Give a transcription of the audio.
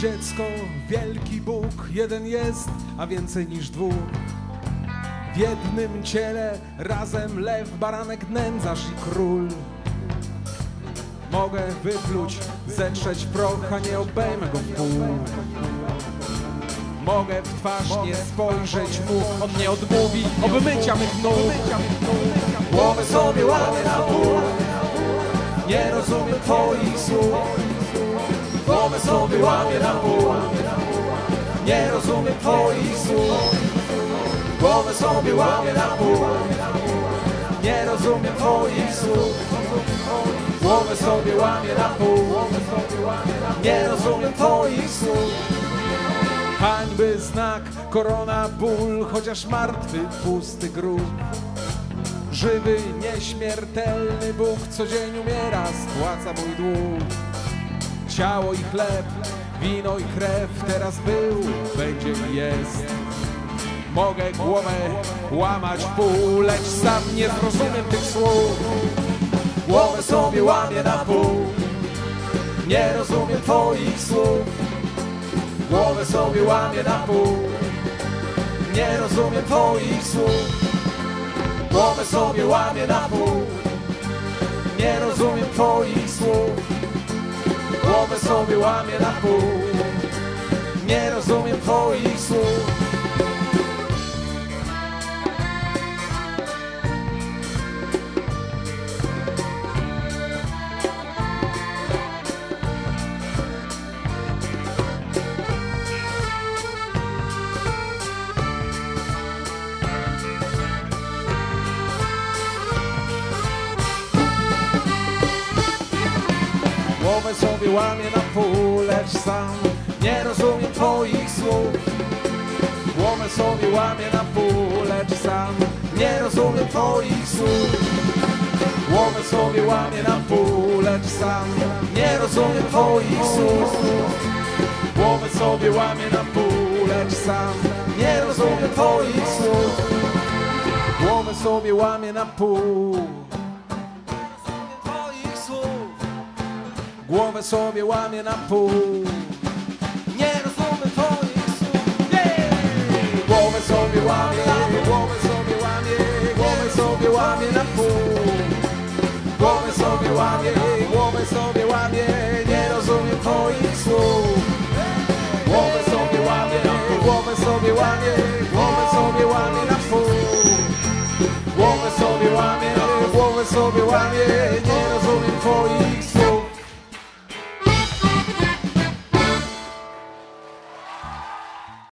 dziecko, wielki Bóg, jeden jest, a więcej niż dwóch. W jednym ciele razem lew, baranek, nędzarz i król. Mogę wypluć, zetrzeć proch, a nie obejmę go pół. Mogę w twarz nie spojrzeć mu, on nie odmówi obmycia mych nóg. Głowę sobie łamie na pół, Łamie na pół, nie rozumiem twoich słów. Głowę sobie łamie na pół, nie rozumiem twoich słów. Głowę sobie łamie na pół, nie rozumiem twoich słów. Hańby znak, korona, ból, chociaż martwy, pusty grób. Żywy, nieśmiertelny Bóg co dzień umiera, spłaca mój dług. Ciało i chleb, wino i krew, teraz był, będzie i jest. Mogę głowę łamać w pół, lecz sam nie zrozumiem tych słów. Głowę sobie łamię na pół, nie rozumiem twoich słów. Głowę sobie łamię na pół, nie rozumiem twoich słów. Głowę sobie łamię na pół, nie rozumiem twoich słów. Głowę sobie łamię na pół, nie rozumiem twoich Głowę sobie łamię na pół, lecz sam nie rozumiem twoich słów. Głowę sobie łamię na pół, lecz sam nie rozumiem twoich słów. Głowę sobie łamię na pół, lecz sam nie rozumiem twoich słów. Głowę sobie łamię na pół, lecz sam nie rozumiem twoich słów. Głowę sobie łamię na pół. Głowę sobie łamię na pół. Nie rozumiem twoich słów. Yeah! Głowę sobie łamię, głowę sobie łamię, głowę sobie łamię na pół. Głowę sobie łamię, głowę sobie łamię, nie rozumiem twoich słów. Głowę sobie łamię, głowę sobie łamię, głowę sobie łamię na pół. Głowę sobie łamię, głowę sobie twoich